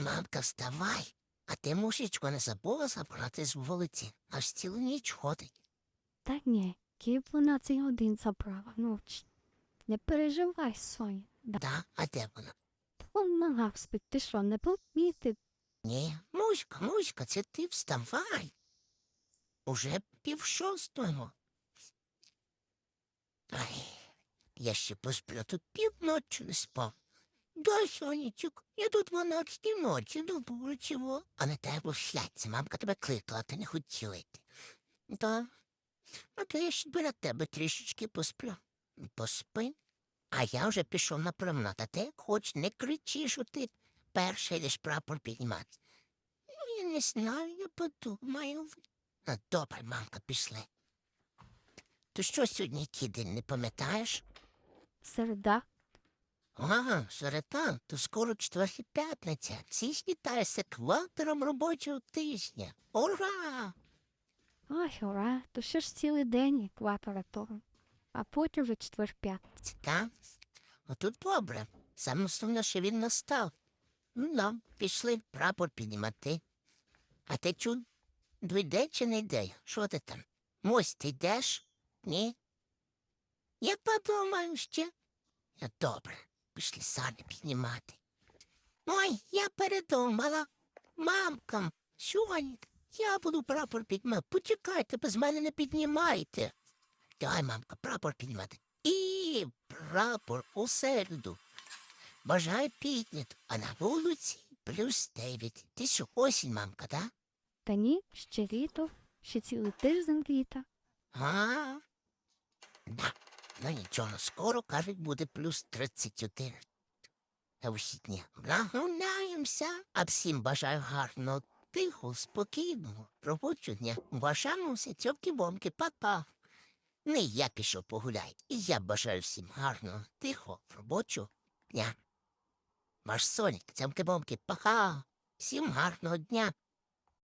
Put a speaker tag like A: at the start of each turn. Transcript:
A: Мамка, вставай, а ти мушечку не забула забрати з вулиці, аж цілу ніч ходить.
B: Та ні, Київ 12 годин забрала ночі. Не переживай, Соня. Да.
A: Да, а де вона?
B: Вон нога спить, ти що, не помітив?
A: Ні, муська, муська, це ти вставай. Уже пів шостого. Ай, я ще посплю, тут півночі не спав. Да, сонечок, я тут дванадцятій ночі до чого. А не треба шляться, мамка тебе кликала, ти не хотіла йти. Да. А то я ще біля тебе трішечки посплю. Поспи. А я вже пішов на променад, а ти хоч не кричи, що ти перший йдеш прапор піднімати. Ну, я не знаю, я подумаю. А, добре, мамка, пішли. То що сьогодні який день, не пам'ятаєш?
B: Середа.
A: Ага, середа, то скоро четверта п'ятниця. Всі вітаєшся квартером робочого тижня. Ура!
B: Ой, ура, то ще ж цілий день екватора того. А потім вже четвер п'ятниця.
A: Та? Ну тут добре. Саме основне, що він настав. Ну, да, пішли прапор піднімати. А ти чу, йде чи не йде? Що ти там? Мось, ти йдеш? Ні? Я подумаю ще. Добре, пішли самі піднімати. Ой, я передумала. Мамкам, сьогодні я буду прапор піднімати. Почекайте, без мене не піднімайте. Давай, мамка, прапор піднімати. І прапор у середу. Бажаю піднято, а на вулиці плюс дев'ять. Ти що, осінь, мамка, да?
B: Та ні, ще літо, ще цілий тиждень літа.
A: А? Ну нічого, скоро, кажуть, буде плюс 31. А всі дні благонаємося, а всім бажаю гарного, тихого, спокійного, робочого дня. Бажаємося, цьомки-бомки, па-па. Не я пішов погуляй, і я бажаю всім гарного, тихого, робочого дня. Ваш Сонік, цьомки-бомки, па-ха. Всім гарного дня.